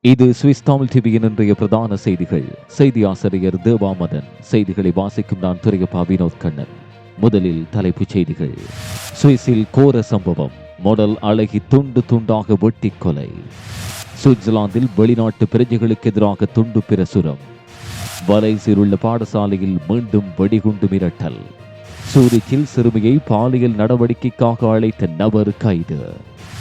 இது சுவிஸ் தமிழ் டிவியின் இன்றைய பிரதான செய்திகள். செய்தி ஆசிரியர் தேவாமதன். செய்திகளை வாசிக்கும் நான் துறையப்பா வினோத் கண்ணன். முதலில் தலைப்புச் செய்திகள். சுவிஸில் கோர சம்பவம். மொடல் அழகி துண்டு துண்டாக வெட்டி கொலை. சுவிட்சர்லாந்தில் வெளிநாட்டு பிரஜைகளுக்கு எதிராக துண்டு பிரசுரம். வலைசில் உள்ள பாடசாலையில் மீண்டும் வெடிகுண்டு மிரட்டல். சூரிச்சில் சிறுமியை பாலியல் நடவடிக்கைக்காக அழைத்த நபர் கைது.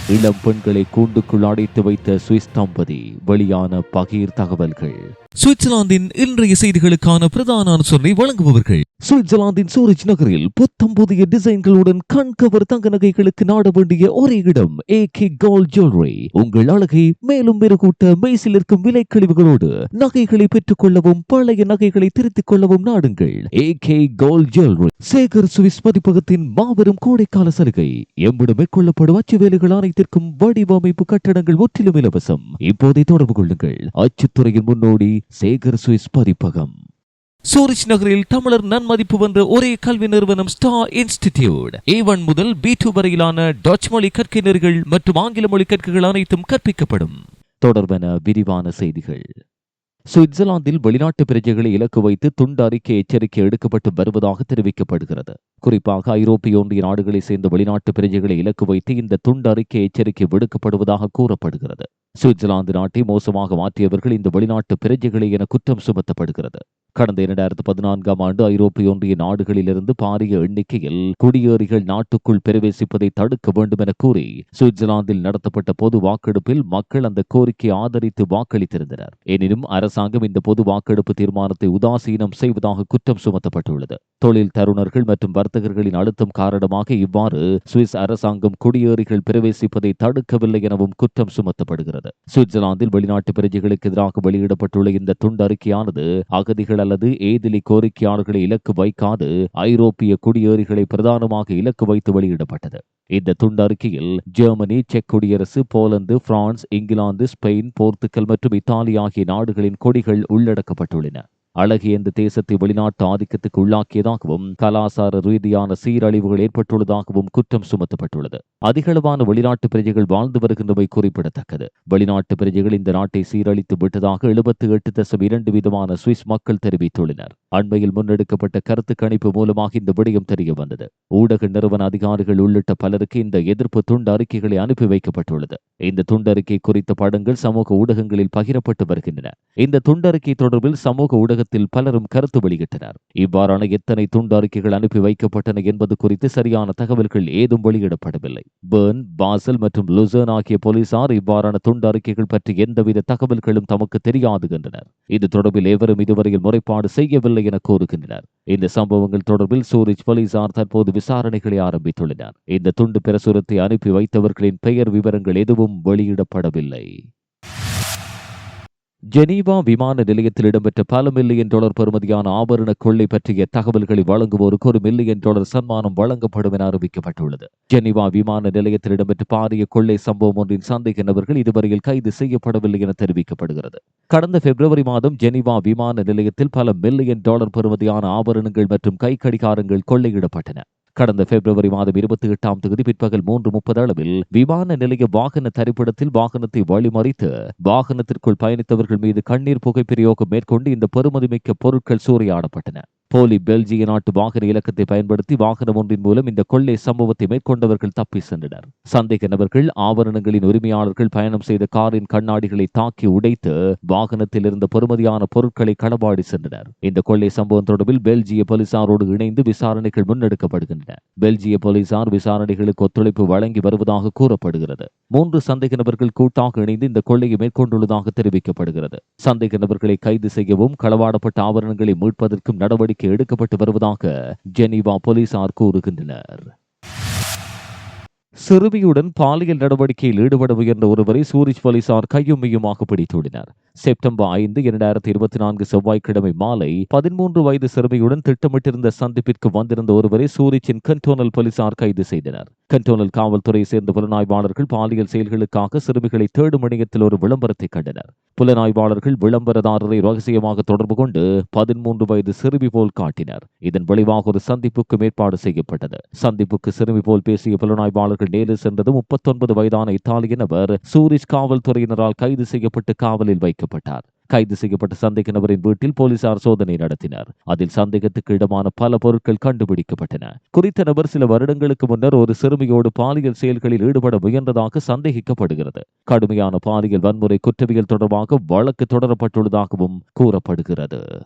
இளம் பெண்களை கூண்டுக்குள் அடைத்து வைத்த சுவிஸ் தம்பதி வெளியான பகீர் தகவல்கள். சுவிட்சர்லாந்தின் இன்றைய செய்திகளுக்கான பிரதான அனுசரணை வழங்குபவர்கள். சுவிட்சர்லாந்தின் சூரிச் நகரில் புத்தம் புதிய டிசைன்களுடன் கண்கவர் தங்க நகைகளுக்கு நாட வேண்டிய ஒரே இடம் ஏ கே கோல்ட் ஜுவல்லரி உங்கள் அழகை மேலும் மெருகூட்ட மெய்சில் இருக்கும் விலை கழிவுகளோடு நகைகளை பெற்றுக் கொள்ளவும் பழைய நகைகளை திருத்திக் கொள்ளவும் நாடுங்கள். A K gold jewellery Sekar Swiss பதிப்பகத்தின் மாபெரும் கோடைக்கால சலுகை. எம்மிடம் மேற்கொள்ளப்படும் அச்சு வேலைகள் அனைத்திற்கும் வடிவமைப்பு கட்டடங்கள் முற்றிலும் இலவசம். இப்போதை தொடர்பு கொள்ளுங்கள். அச்சுத்துறையின் முன்னோடி சேகர் சுவிஸ் பதிப்பகம் சூரிச் நகரில் தமிழர் நன்மதிப்பு வென்ற ஒரே கல்வி நிறுவனம் ஸ்டார் இன்ஸ்டிடியூட் ஏ ஒன் முதல் பி டூ வரையிலான டச் மொழி நெறிகள் மற்றும் ஆங்கில மொழி கற்கைகள் அனைத்தும் கற்பிக்கப்படும். தொடர்பென விரிவான செய்திகள். சுவிட்சர்லாந்தில் வெளிநாட்டு பிரஜைகளை இலக்கு வைத்து துண்டு அறிக்கை எச்சரிக்கை எடுக்கப்பட்டு வருவதாக தெரிவிக்கப்படுகிறது. குறிப்பாக ஐரோப்பிய ஒன்றிய நாடுகளைச் சேர்ந்த வெளிநாட்டு பிரஜைகளை இலக்கு வைத்து இந்த துண்டு அறிக்கை எச்சரிக்கை விடுக்கப்படுவதாக கூறப்படுகிறது. சுவிட்சர்லாந்து நாட்டை மோசமாக மாற்றியவர்கள் இந்த வெளிநாட்டு பிரஜைகளை என குற்றம் சுமத்தப்படுகிறது. கடந்த இரண்டாயிரத்து பதினான்காம் ஆண்டு ஐரோப்பிய ஒன்றிய நாடுகளிலிருந்து பாரிய எண்ணிக்கையில் குடியேறிகள் நாட்டுக்குள் பிரவேசிப்பதை தடுக்க வேண்டும் என கூறி சுவிட்சர்லாந்தில் நடத்தப்பட்ட பொது வாக்கெடுப்பில் மக்கள் அந்த கோரிக்கையை ஆதரித்து வாக்களித்திருந்தனர். எனினும் அரசாங்கம் இந்த பொது வாக்கெடுப்பு தீர்மானத்தை உதாசீனம் செய்வதாக குற்றம் சுமத்தப்பட்டுள்ளது. தொழில் தருணர்கள் மற்றும் வர்த்தகர்களின் அழுத்தம் காரணமாக இவ்வாறு சுவிஸ் அரசாங்கம் குடியேறிகள் பிரவேசிப்பதை தடுக்கவில்லை எனவும் குற்றம் சுமத்தப்படுகிறது. சுவிட்சர்லாந்தில் வெளிநாட்டு பிரஜைகளுக்கு எதிராக வெளியிடப்பட்டுள்ள இந்த துண்டறிக்கையானது அகதிகள் அல்லது ஏதிலி கோரிக்கையாளர்களை இலக்கு வைக்காது ஐரோப்பிய குடியேறிகளை பிரதானமாக இலக்கு வைத்து வெளியிடப்பட்டது. இந்த துண்டறிக்கையில் ஜெர்மனி செக் குடியரசு Poland France England Spain Portugal மற்றும் இத்தாலி ஆகிய நாடுகளின் கொடிகள் உள்ளடக்கப்பட்டுள்ளன. அழகிய இந்த தேசத்தை வெளிநாட்டு ஆதிக்கத்துக்கு உள்ளாக்கியதாகவும் கலாசார ரீதியான சீரழிவுகள் ஏற்பட்டுள்ளதாகவும் குற்றம் சுமத்தப்பட்டுள்ளது. அதிகளவான வெளிநாட்டு பிரஜைகள் வாழ்ந்து வருகின்றமை குறிப்பிடத்தக்கது. வெளிநாட்டு பிரஜைகள் இந்த நாட்டை சீரழித்து விட்டதாக எழுபத்தி எட்டு தசம் இரண்டு விதமான சுவிஸ் மக்கள் தெரிவித்துள்ளனர். அண்மையில் முன்னெடுக்கப்பட்ட கருத்து கணிப்பு மூலமாக இந்த விடயம் தெரிய வந்தது. ஊடக நிறுவன அதிகாரிகள் உள்ளிட்ட பலருக்கு இந்த எதிர்ப்பு துண்டு அறிக்கைகளை அனுப்பி வைக்கப்பட்டுள்ளது. இந்த துண்டறிக்கை குறித்த படங்கள் சமூக ஊடகங்களில் பகிரப்பட்டு வருகின்றன. இந்த துண்டறிக்கை தொடர்பில் சமூக ஊடக சமூகத்தில் பலரும் கருத்து வெளியிட்டனர். இவ்வாறான எத்தனை துண்டு அறிக்கைகள் அனுப்பி வைக்கப்பட்டன என்பது குறித்து சரியான தகவல்கள் ஏதும் வெளியிடப்படவில்லை. பெர்ன் பாசல் மற்றும் லுசர்ன் ஆகிய போலீசார் இவ்வாறான துண்டு அறிக்கைகள் பற்றி எந்தவித தகவல்களும் தமக்கு தெரியாது என்றனர். இது தொடர்பில் எவரும் இதுவரையில் முறைப்பாடு செய்யவில்லை என கூறுகின்றனர். இந்த சம்பவங்கள் தொடர்பில் சூரிச் போலீசார் தற்போது விசாரணைகளை ஆரம்பித்துள்ளனர். இந்த துண்டு பிரசுரத்தை அனுப்பி வைத்தவர்களின் பெயர் விவரங்கள் எதுவும் வெளியிடப்படவில்லை. ஜெனீவா விமான நிலையத்தில் இடம்பெற்ற பல மில்லியன் டாலர் பெறுமதியான ஆபரண கொள்ளை பற்றிய தகவல்களை வழங்குவோருக்கு ஒரு மில்லியன் டாலர் சன்மானம் வழங்கப்படும் என அறிவிக்கப்பட்டுள்ளது. ஜெனீவா விமான நிலையத்தில் இடம்பெற்ற பாரிய கொள்ளை சம்பவம் ஒன்றின் சந்தேக நபர்கள் இதுவரையில் கைது செய்யப்படவில்லை என தெரிவிக்கப்படுகிறது. கடந்த பிப்ரவரி மாதம் ஜெனீவா விமான நிலையத்தில் பல மில்லியன் டாலர் பெறுமதியான ஆபரணங்கள் மற்றும் கை கடிகாரங்கள் கொள்ளையிடப்பட்டன. கடந்த பிப்ரவரி மாதம் இருபத்தி எட்டாம் தேதி பிற்பகல் மூன்று முப்பது அளவில் விமான நிலைய வாகன தரிப்பிடத்தில் வாகனத்தை வழிமறித்து வாகனத்திற்குள் பயணித்தவர்கள் மீது கண்ணீர் புகை பிரயோகம் மேற்கொண்டு இந்த பெருமதிமிக்க பொருட்கள் சூறையாடப்பட்டன. போலி பெல்ஜிய நாட்டு வாகன இலக்கத்தை பயன்படுத்தி வாகனம் ஒன்றின் மூலம் இந்த கொள்ளை சம்பவத்தை மேற்கொண்டவர்கள் தப்பி சென்றனர். சந்தேக நபர்கள் ஆவரணங்களின் உரிமையாளர்கள் பயணம் செய்த காரின் கண்ணாடிகளை தாக்கி உடைத்து வாகனத்தில் இருந்த பொறுமதியான பொருட்களை களவாடி சென்றனர். இந்த கொள்ளை சம்பவம் தொடர்பில் பெல்ஜிய போலீசாரோடு இணைந்து விசாரணைகள் முன்னெடுக்கப்படுகின்றன. பெல்ஜிய போலீசார் விசாரணைகளுக்கு ஒத்துழைப்பு வழங்கி வருவதாக கூறப்படுகிறது. மூன்று சந்தேக நபர்கள் கூட்டாக இணைந்து இந்த கொள்ளையை மேற்கொண்டுள்ளதாக தெரிவிக்கப்படுகிறது. சந்தேக நபர்களை கைது செய்யவும் களவாடப்பட்ட ஆவரணங்களை மீட்பதற்கும் நடவடிக்கை எடுக்கப்பட்டு வருவதாக ஜெனீவா போலீசார் கூறுகின்றனர். சிறுமியுடன் பாலியல் நடவடிக்கையில் ஈடுபட முயன்ற ஒருவரை சூரிச் போலீசார் கையும் மையுமாக பிடித்துள்ளனர். செப்டம்பர் ஐந்து இரண்டாயிரத்தி இருபத்தி நான்கு செவ்வாய்க்கிழமை மாலை பதிமூன்று வயது சிறுமியுடன் திட்டமிட்டிருந்த சந்திப்பிற்கு வந்திருந்த ஒருவரை சூரிச்சின் கண்டோனல் போலீசார் கைது செய்தனர். கண்டோனல் காவல்துறையை சேர்ந்த புலனாய்வாளர்கள் பாலியல் செயல்களுக்காக சிறுமிகளை தேடும் இணையத்தில் ஒரு விளம்பரத்தை கண்டனர். புலனாய்வாளர்கள் விளம்பரதாரரை ரகசியமாக தொடர்பு கொண்டு பதிமூன்று வயது சிறுமி போல் காட்டினர். இதன் விளைவாக ஒரு சந்திப்புக்கு ஏற்பாடு செய்யப்பட்டது. சந்திப்புக்கு சிறுமி போல் பேசிய புலனாய்வாளர்கள் நேரில் சென்றது முப்பத்தொன்பது வயதான இத்தாலியனவர் நபர் சூரிச் காவல்துறையினரால் கைது செய்யப்பட்டு காவலில் வைக்கப்பட்டார் கைது செய்யப்பட்ட சந்தேக நபரின் வீட்டில் போலீசார் சோதனை நடத்தினர். அதில் சந்தேகத்துக்கு இடமான பல பொருட்கள் கண்டுபிடிக்கப்பட்டன. குறித்த நபர் சில வருடங்களுக்கு முன்னர் ஒரு சிறுமியோடு பாலியல் செயல்களில் ஈடுபட முயன்றதாக சந்தேகிக்கப்படுகிறது. கடுமையான பாலியல் வன்முறை குற்றவியல் தொடர்பாக வழக்கு தொடரப்பட்டுள்ளதாகவும் கூறப்படுகிறது.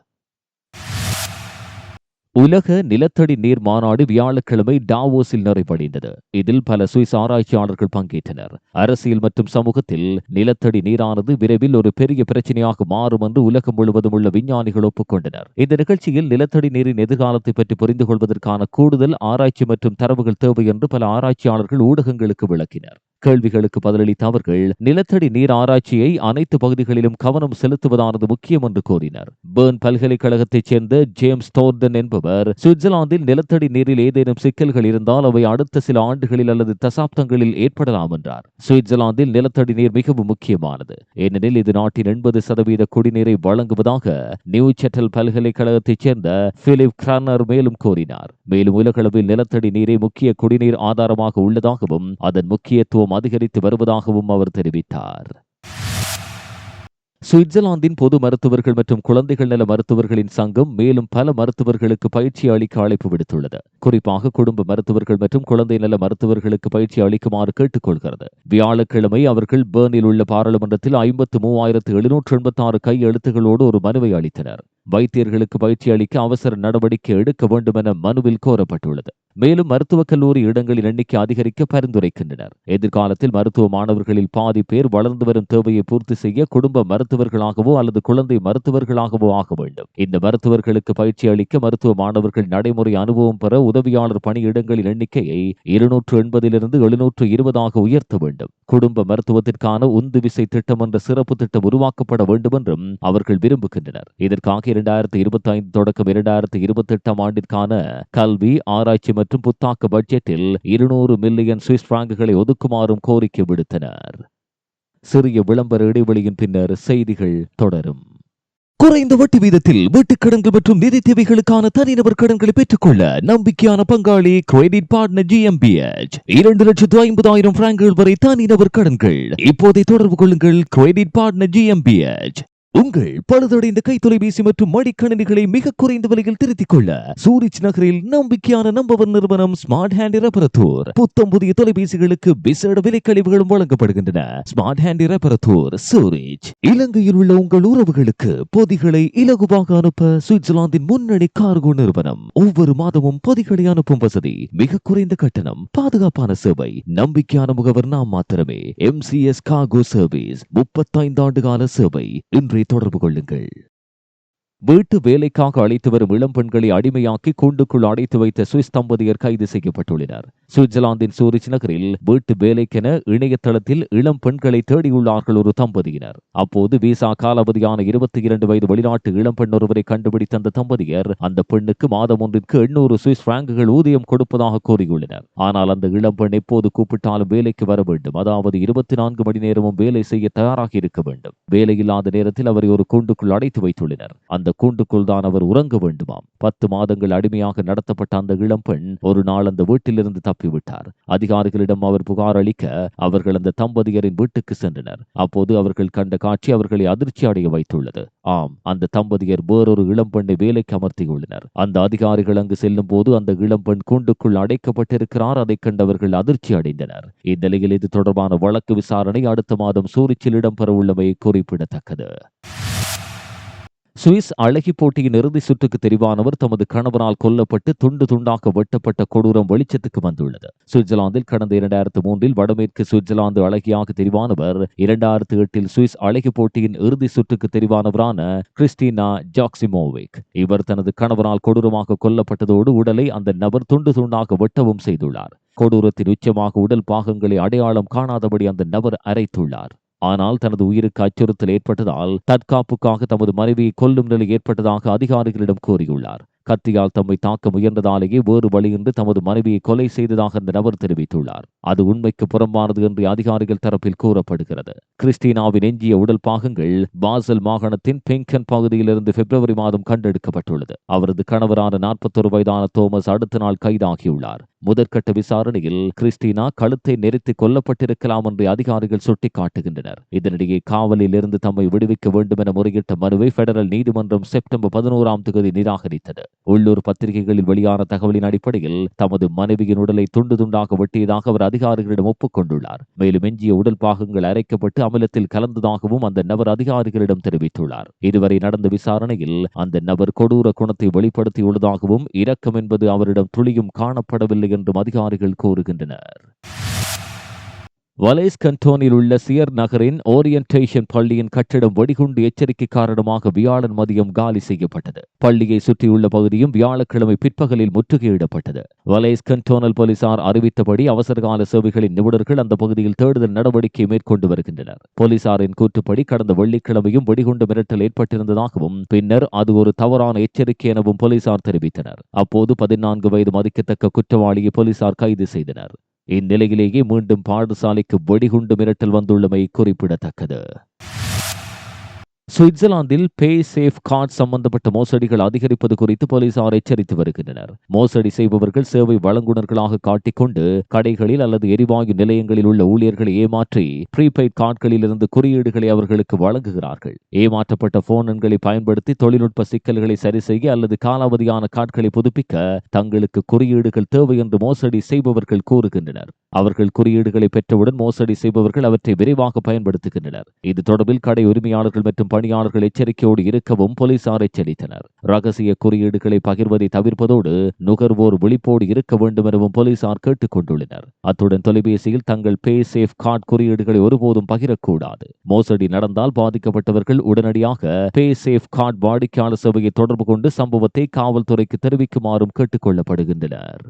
உலக நிலத்தடி நீர் மாநாடு வியாழக்கிழமை டாவோஸில் நிறைவடைந்தது. இதில் பல சுவிஸ் ஆராய்ச்சியாளர்கள் பங்கேற்றனர். அரசியல் மற்றும் சமூகத்தில் நிலத்தடி நீரானது விரைவில் ஒரு பெரிய பிரச்சனையாக மாறும் என்று உலகம் முழுவதும் உள்ள விஞ்ஞானிகள் ஒப்புக்கொண்டனர். இந்த நிகழ்ச்சியில் நிலத்தடி நீரின் எதிர்காலத்தை பற்றி புரிந்து கொள்வதற்கான கூடுதல் ஆராய்ச்சி மற்றும் தரவுகள் தேவை என்று பல ஆராய்ச்சியாளர்கள் ஊடகங்களுக்கு விளக்கினர். கேள்விகளுக்கு பதிலளித்த அவர்கள் நிலத்தடி நீர் ஆராய்ச்சியை அனைத்து பகுதிகளிலும் கவனம் செலுத்துவதானது முக்கியம் என்று கூறினர். பேர்ன் பல்கலைக்கழகத்தைச் சேர்ந்த ஜேம்ஸ் தோர்டன் என்பவர் சுவிட்சர்லாந்தில் நிலத்தடி நீரில் ஏதேனும் சிக்கல்கள் இருந்தால் அவை அடுத்த சில ஆண்டுகளில் அல்லது தசாப்தங்களில் ஏற்படலாம் என்றார். சுவிட்சர்லாந்தில் நிலத்தடி நீர் மிகவும் முக்கியமானது. ஏனெனில் இது நாட்டின் எண்பது சதவீத குடிநீரை வழங்குவதாக நியூ செட்டல் பல்கலைக்கழகத்தைச் சேர்ந்த பிலிப் கிரானர் மேலும் கூறினார். மேலும் உலகளவில் நிலத்தடி நீரை முக்கிய குடிநீர் ஆதாரமாக உள்ளதாகவும் அதன் முக்கியத்துவம் அதிகரித்து வருவதாகவும் அவர் தெரிவித்தார். சுவிட்சர்லாந்தின் பொது மருத்துவர்கள் மற்றும் குழந்தைகள் நல மருத்துவர்களின் சங்கம் மேலும் பல மருத்துவர்களுக்கு பயிற்சி அளிக்க அழைப்பு விடுத்துள்ளது. குறிப்பாக குடும்ப மருத்துவர்கள் மற்றும் குழந்தை நல மருத்துவர்களுக்கு பயிற்சி அளிக்குமாறு கேட்டுக்கொள்கிறது. வியாழக்கிழமை அவர்கள் பேர்னில் உள்ள பாராளுமன்றத்தில் ஐம்பத்து மூவாயிரத்து எழுநூற்று எண்பத்தாறு கையெழுத்துகளோடு ஒரு மனுவை அளித்தனர். வைத்தியர்களுக்கு பயிற்சி அளிக்க அவசர நடவடிக்கை எடுக்க வேண்டும் என மனுவில் கோரப்பட்டுள்ளது. மேலும் மருத்துவக் கல்லூரி இடங்களின் எண்ணிக்கை அதிகரிக்க பரிந்துரைக்கின்றனர். எதிர்காலத்தில் மருத்துவ மாணவர்களில் பாதி பேர் வளர்ந்து வரும் தேவையை பூர்த்தி செய்ய குடும்ப மருத்துவர்களாகவோ அல்லது குழந்தை மருத்துவர்களாகவோ ஆக வேண்டும். இந்த மருத்துவர்களுக்கு பயிற்சி அளிக்க மருத்துவ மாணவர்கள் நடைமுறை அனுபவம் பெற உதவியாளர் பணியிடங்களின் எண்ணிக்கையை இருநூற்று எண்பதிலிருந்து எழுநூற்று இருபதாக உயர்த்த வேண்டும். குடும்ப மருத்துவத்திற்கான உந்து விசை திட்டம் என்ற சிறப்பு திட்டம் உருவாக்கப்பட வேண்டும் என்றும் அவர்கள் விரும்புகின்றனர். இதற்காக இரண்டாயிரத்தி இருபத்தி ஐந்து தொடக்கம் இரண்டாயிரத்தி இருபத்தி எட்டாம் ஆண்டிற்கான கல்வி ஆராய்ச்சி மற்றும் புத்தாக்க பட்ஜெட்டில் இருநூறு மில்லியன் சுவிஸ் பிராங்குகளை ஒதுக்குமாறும் கோரிக்கை விடுத்தனர். சிறிய விளம்பர இடைவெளியின் பின்னர் செய்திகள் தொடரும். குறைந்த வட்டி வீதத்தில் வீட்டுக் கடன்கள் மற்றும் நிதி தேவைகளுக்கான தனிநபர் கடன்களை பெற்றுக்கொள்ள நம்பிக்கையான பங்காளி கிரெடிட் பார்ட்னர் ஜிஎம்பிஎச் இரண்டு லட்சத்து ஐம்பதாயிரம் பிராங்குகள் வரை தனிநபர் கடன்கள். இப்போதை தொடர்பு கொள்ளுங்கள் கிரெடிட் பார்ட்னர் ஜிஎம்பிஎச் உங்கள் பழுதடைந்த கைத்தொலைபேசி மற்றும் மடிக்கணினிகளை மிக குறைந்த விலையில் திருத்திக் கொள்ள சூரிச் நகரில் நம்பிக்கையான நம்பவர் நிறுவனம் ஸ்மார்ட் ஹேண்ட் ரெபரத்தூர் புத்தம் புதிய தொலைபேசிகளுக்கு விசேட விலைக்கழிவுகளும் வழங்கப்படுகின்றன. ஸ்மார்ட் ஹேண்ட் ரெபரத்தூர் சூரிச் இலங்கையில் உள்ள உங்கள் உறவுகளுக்கு பொதிகளை இலகுவாக அனுப்ப சுவிட்சர்லாந்தின் முன்னணி கார்கோ நிறுவனம் ஒவ்வொரு மாதமும் பொதிகளை அனுப்பும் வசதி மிக குறைந்த கட்டணம் பாதுகாப்பான சேவை நம்பிக்கையான முகவர் நாம் மாத்திரமே. M C S cargo service முப்பத்தைந்து ஆண்டு கால சேவை இன்றே தொடர்பு கொள்ளுங்கள். வீட்டு வேலைக்காக அழைத்து வரும் இளம் பெண்களை அடிமையாக்கி கூண்டுக்குள் அடைத்து வைத்த சுவிஸ் தம்பதியர் கைது செய்யப்பட்டுள்ளனர். சுவிட்சர்லாந்தின் சூரிச் நகரில் வீட்டு வேலைக்கென இணையதளத்தில் இளம் பெண்களை தேடியுள்ளார்கள் ஒரு தம்பதியினர். அப்போது விசா காலாவதியான இருபத்தி இரண்டு வயது வெளிநாட்டு இளம் பெண் ஒருவரை கண்டுபிடித்த அந்த தம்பதியர் அந்த பெண்ணுக்கு மாதம் ஒன்றிற்கு எண்ணூறு சுவிஸ் பிராங்குகள் ஊதியம் கொடுப்பதாக கூறியுள்ளனர். ஆனால் அந்த இளம் பெண் எப்போது கூப்பிட்டாலும் வேலைக்கு வர வேண்டும். அதாவது இருபத்தி நான்கு மணி நேரமும் வேலை செய்ய தயாராக இருக்க வேண்டும். வேலையில்லாத நேரத்தில் அவரை ஒரு கூண்டுக்குள் அடைத்து வைத்துள்ளனர். அந்த கூண்டுக்குள் தான் அவர் உறங்க வேண்டுமாம். பத்து மாதங்கள் அடிமையாக நடத்தப்பட்ட அந்த இளம்பெண் ஒரு நாள் அந்த வீட்டிலிருந்து அனுப்பிவிட்டார். அதிகாரிகளிடம் அவர் புகார் அளிக்க அவர்கள் அந்த தம்பதியரின் வீட்டுக்கு சென்றனர். அப்போது அவர்கள் கண்ட காட்சி அவர்களை அதிர்ச்சி அடைய வைத்துள்ளது. ஆம் அந்த தம்பதியர் வேறொரு இளம்பெண்ணை வேலைக்கு அமர்த்தியுள்ளனர். அந்த அதிகாரிகள் அங்கு செல்லும் போது அந்த இளம்பெண் கூண்டுக்குள் அடைக்கப்பட்டிருக்கிறார். அதைக் கண்டவர்கள் அதிர்ச்சி அடைந்தனர். இந்நிலையில் இது தொடர்பான வழக்கு விசாரணை அடுத்த மாதம் சூரிச்சில் இடம்பெறவுள்ளமை குறிப்பிடத்தக்கது. சுவிஸ் அழகி போட்டியின் இறுதி சுற்றுக்கு தெரிவானவர் தமது கணவரால் கொல்லப்பட்டு துண்டு துண்டாக வெட்டப்பட்ட கொடூரம் வெளிச்சத்துக்கு வந்துள்ளது. சுவிட்சர்லாந்தில் கடந்த இரண்டாயிரத்து மூன்றில் வடமேற்கு சுவிட்சர்லாந்து அழகியாக தெரிவானவர் இரண்டாயிரத்து எட்டில் சுவிஸ் அழகி போட்டியின் இறுதி சுற்றுக்கு தெரிவானவரான கிறிஸ்டினா ஜாக்சிமோவிக். இவர் தனது கணவரால் கொடூரமாக கொல்லப்பட்டதோடு உடலை அந்த நபர் துண்டு துண்டாக வெட்டவும் செய்துள்ளார். கொடூரத்தின் உச்சமாக உடல் பாகங்களை அடையாளம் காணாதபடி அந்த நபர் அரைத்துள்ளார். ஆனால் தனது உயிருக்கு அச்சுறுத்தல் ஏற்பட்டதால் தற்காப்புக்காக தமது மனைவியை கொல்லும் நிலை ஏற்பட்டதாக அதிகாரிகளிடம் கூறியுள்ளார். கத்தியால் தம்மை தாக்க முயன்றதாலேயே வேறு வழியின்றி தமது மனைவியை கொலை செய்ததாக அந்த நபர் தெரிவித்துள்ளார். அது உண்மைக்கு புறம்பானது என்று அதிகாரிகள் தரப்பில் கூறப்படுகிறது. கிறிஸ்டினாவின் எஞ்சிய உடல் பாகங்கள் பாசல் மாகாணத்தின் பெங்கன் பகுதியிலிருந்து பிப்ரவரி மாதம் கண்டெடுக்கப்பட்டுள்ளது. அவரது கணவரான நாற்பத்தொரு வயதான தோமஸ் அடுத்த நாள் கைதாகியுள்ளார். முதற்கட்ட விசாரணையில் கிறிஸ்டினா கழுத்தை நெரித்து கொல்லப்பட்டிருக்கலாம் என்று அதிகாரிகள் சுட்டிக்காட்டுகின்றனர். இதனிடையே காவலில் இருந்து தம்மை விடுவிக்க வேண்டும் என முறையிட்ட மனுவை பெடரல் நீதிமன்றம் செப்டம்பர் பதினோராம் தேதி நிராகரித்தது. உள்ளூர் பத்திரிகைகளில் வெளியான தகவலின் அடிப்படையில் தமது மனைவியின் உடலை துண்டு துண்டாக வெட்டியதாக அவர் அதிகாரிகளிடம் ஒப்புக்கொண்டுள்ளார். மேலும் எஞ்சிய உடல் பாகங்கள் அரைக்கப்பட்டு அமிலத்தில் கலந்ததாகவும் அந்த நபர் அதிகாரிகளிடம் தெரிவித்துள்ளார். இதுவரை நடந்த விசாரணையில் அந்த நபர் கொடூர குணத்தை வெளிப்படுத்தியுள்ளதாகவும் இரக்கம் என்பது அவரிடம் துளியும் காணப்படவில்லை என்றும் அதிகாரிகள் கூறுகின்றனர். வலேஸ் கண்டோனில் உள்ள சியர் நகரின் ஓரியன்டேஷன் பள்ளியின் கட்டிடம் வெடிகுண்டு எச்சரிக்கை காரணமாக வியாழன் மதியம் காலி செய்யப்பட்டது. பள்ளியை சுற்றியுள்ள பகுதியும் வியாழக்கிழமை பிற்பகலில் முற்றுகையிடப்பட்டது. வலேஸ் கண்டோனல் போலீசார் அறிவித்தபடி அவசரகால சேவைகளின் நிபுணர்கள் அந்த பகுதியில் தேடுதல் நடவடிக்கை மேற்கொண்டு வருகின்றனர். போலீசாரின் கூற்றுப்படி கடந்த வெள்ளிக்கிழமையும் வெடிகுண்டு மிரட்டல் ஏற்பட்டிருந்ததாகவும் பின்னர் அது ஒரு தவறான எச்சரிக்கை எனவும் போலீசார் தெரிவித்தனர். அப்போது பதினான்கு வயது மதிக்கத்தக்க குற்றவாளியை போலீசார் கைது செய்தனர். இந்நிலையிலேயே மீண்டும் பாடசாலைக்கு வெடிகுண்டு மிரட்டல் வந்துள்ளமை குறிப்பிடத்தக்கது. சுவிட்சர்லாந்தில் பே சேஃப் கார்டு சம்பந்தப்பட்ட மோசடிகள் அதிகரிப்பது குறித்து போலீசார் எச்சரித்து வருகின்றனர். மோசடி செய்பவர்கள் சேவை வழங்குனர்களாக காட்டிக்கொண்டு கடைகளில் அல்லது எரிவாயு நிலையங்களில் உள்ள ஊழியர்களை ஏமாற்றி ப்ரீபெய்ட் கார்டுகளில் இருந்து குறியீடுகளை அவர்களுக்கு வழங்குகிறார்கள். ஏமாற்றப்பட்ட போன் எண்களை பயன்படுத்தி தொழில்நுட்ப சிக்கல்களை சரி செய்ய அல்லது காலாவதியான கார்டுகளை புதுப்பிக்க தங்களுக்கு குறியீடுகள் தேவை என்று மோசடி செய்பவர்கள் கூறுகின்றனர். அவர்கள் குறியீடுகளை பெற்றவுடன் மோசடி செய்பவர்கள் அவற்றை விரைவாக பயன்படுத்துகின்றனர். இது தொடர்பில் கடை உரிமையாளர்கள் மற்றும் பணியாளர்கள் எச்சரிக்கையோடு இருக்கவும் போலீசார் எச்சரித்தனர். ரகசிய குறியீடுகளை பகிர்வதை தவிர்ப்பதோடு நுகர்வோர் விழிப்போடு இருக்க வேண்டும் எனவும் போலீசார் கேட்டுக் கொண்டுள்ளனர். அத்துடன் தொலைபேசியில் தங்கள் பே சேஃப் கார்டு குறியீடுகளை ஒருபோதும் பகிரக்கூடாது. மோசடி நடந்தால் பாதிக்கப்பட்டவர்கள் உடனடியாக பே சேஃப் கார்டு வாடிக்கையாளர் சேவையை தொடர்பு கொண்டு சம்பவத்தை காவல்துறைக்கு தெரிவிக்குமாறும் கேட்டுக் கொள்ளப்படுகின்றனர்.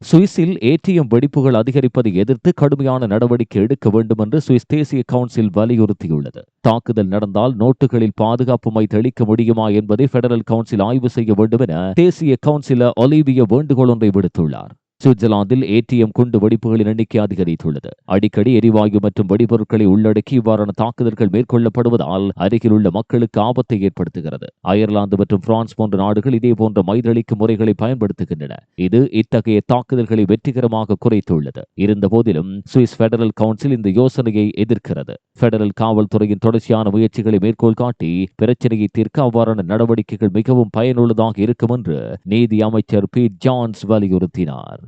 சுவிஸில் ஏடிஎம் வெடிப்புகள் அதிகரிப்பதை எதிர்த்து கடுமையான நடவடிக்கை எடுக்க வேண்டும் என்று சுவிஸ் தேசிய கவுன்சில் வலியுறுத்தியுள்ளது. தாக்குதல் நடந்தால் நோட்டுகளில் பாதுகாப்பு மை தெளிக்க முடியுமா என்பதை பெடரல் கவுன்சில் ஆய்வு செய்ய வேண்டும் என தேசிய கவுன்சிலர் ஒலிவிய வேண்டுகோள் ஒன்றை விடுத்துள்ளார். சுவிட்சர்லாந்தில் ஏடிஎம் குண்டு வெடிப்புகளின் எண்ணிக்கை அதிகரித்துள்ளது. அடிக்கடி எரிவாயு மற்றும் வெடிபொருட்களை உள்ளடக்கி இவ்வாறான தாக்குதல்கள் மேற்கொள்ளப்படுவதால் அருகில் உள்ள மக்களுக்கு ஆபத்தை ஏற்படுத்துகிறது. அயர்லாந்து மற்றும் பிரான்ஸ் போன்ற நாடுகள் இதே போன்ற மைதளிக்கும் முறைகளை பயன்படுத்துகின்றன. இது இத்தகைய தாக்குதல்களை வெற்றிகரமாக குறைத்துள்ளது. இருந்தபோதிலும் சுவிஸ் பெடரல் கவுன்சில் இந்த யோசனையை எதிர்க்கிறது. பெடரல் காவல்துறையின் தொடர்ச்சியான முயற்சிகளை மேற்கோள் காட்டி பிரச்சனையை தீர்க்க அவ்வாறான நடவடிக்கைகள் மிகவும் பயனுள்ளதாக இருக்கும் என்று நீதி அமைச்சர் பி ஜான்ஸ் வலியுறுத்தினார்.